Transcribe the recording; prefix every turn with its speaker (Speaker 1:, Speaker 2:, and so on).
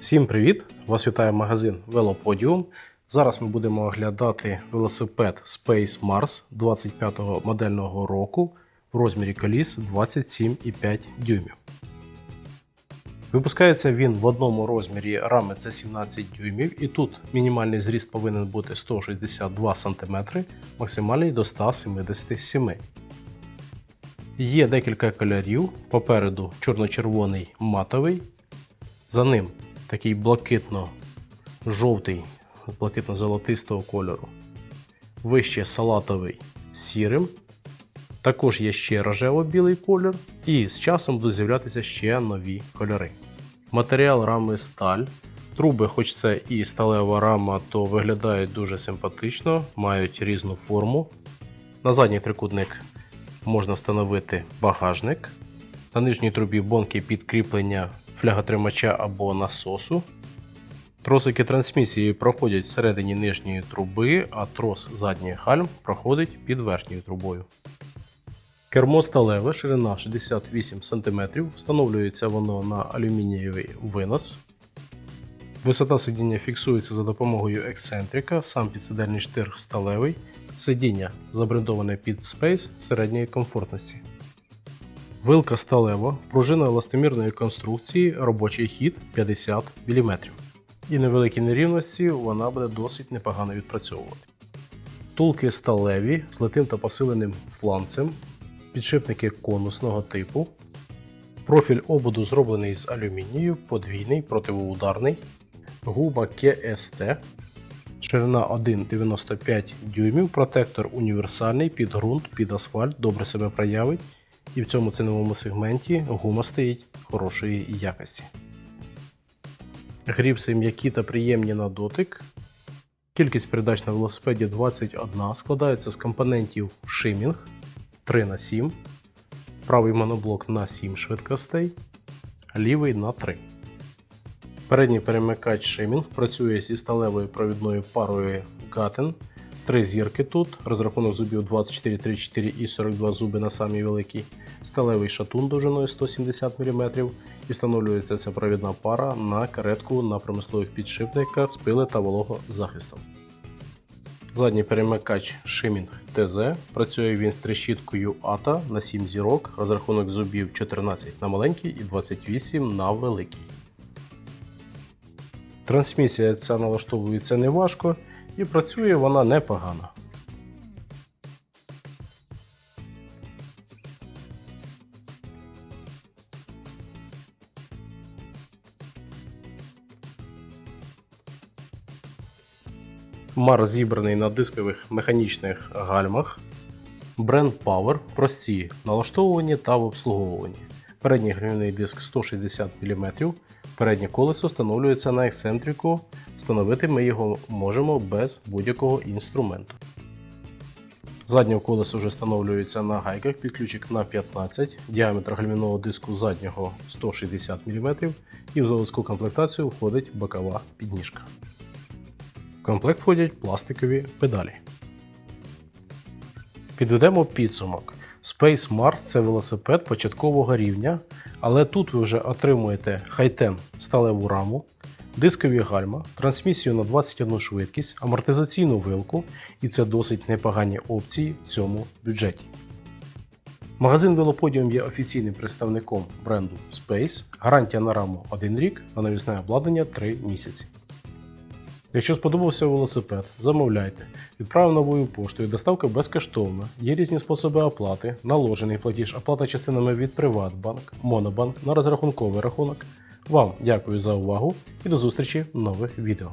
Speaker 1: Всім привіт! Вас вітає магазин Велоподіум. Зараз ми будемо оглядати велосипед Space Mars 25-го модельного року в розмірі коліс 27,5 дюймів. Випускається він в одному розмірі рами це 17 дюймів, і тут мінімальний зріст повинен бути 162 см, максимальний до 177 Є декілька кольорів. Попереду чорно-червоний матовий, за ним такий блакитно-жовтий, блакитно-золотистого кольору. Вище салатовий сірим. Також є ще рожево-білий колір, і з часом будуть з'являтися ще нові кольори. Матеріал рами сталь. Труби, хоч це і сталева рама, то виглядають дуже симпатично, мають різну форму. На задній трикутник можна встановити багажник. На нижній трубі бонки під кріплення фляготримача або насосу. Тросики трансмісії проходять всередині нижньої труби, а трос задніх гальм проходить під верхньою трубою. Кермо сталеве, ширина 68 см, встановлюється воно на алюмінієвий винос. Висота сидіння фіксується за допомогою ексцентрика, сам підсидельний штир сталевий, сидіння забрендоване під Space середньої комфортності. Вилка сталева, пружина еластомірної конструкції, робочий хід 50 мм. І невеликі нерівності вона буде досить непогано відпрацьовувати. Тулки сталеві з литим та посиленим фланцем, підшипники конусного типу. Профіль ободу зроблений з алюмінію, подвійний противоударний, губа КСТ, ширина 1,95 дюймів, протектор універсальний під ґрунт, під асфальт, добре себе проявить. І в цьому ціновому сегменті гума стоїть хорошої якості. Гріпси м'які та приємні на дотик. Кількість передач на велосипеді 21 складається з компонентів шимінг 3 на 7 правий моноблок на 7 швидкостей, лівий на 3. Передній перемикач шимінг працює зі сталевою провідною парою Gaten. Три зірки тут, розрахунок зубів 24, 34 і 42 зуби на самій великій, сталевий шатун довжиною 170 мм і встановлюється ця провідна пара на каретку на промислових підшипниках з пили та вологозахистом. Задній перемикач Shiming TZ працює він з трещіткою ATA на 7 зірок, розрахунок зубів 14 на маленький і 28 на великий. Трансмісія ця налаштовується неважко і працює вона непогано. Мар зібраний на дискових механічних гальмах. Бренд Power прості налаштовувані та в обслуговуванні. Передній гальмівний диск 160 мм. Переднє колесо встановлюється на ексцентрику. Встановити ми його можемо без будь-якого інструменту. Заднє колесо вже встановлюється на гайках під ключик на 15, діаметр гальмівного диску заднього 160 мм і в заводську комплектацію входить бокова підніжка. В комплект входять пластикові педалі. Підведемо підсумок. Space Mars це велосипед початкового рівня, але тут ви вже отримуєте хайтен сталеву раму, дискові гальма, трансмісію на 21 швидкість, амортизаційну вилку, і це досить непогані опції в цьому бюджеті. Магазин Велоподіум є офіційним представником бренду Space, гарантія на раму 1 рік, а навісне обладнання 3 місяці. Якщо сподобався велосипед, замовляйте. Відправив новою поштою, доставка безкоштовна. Є різні способи оплати, наложений платіж, оплата частинами від Приватбанк, Монобанк на розрахунковий рахунок. Вам дякую за увагу і до зустрічі в нових відео.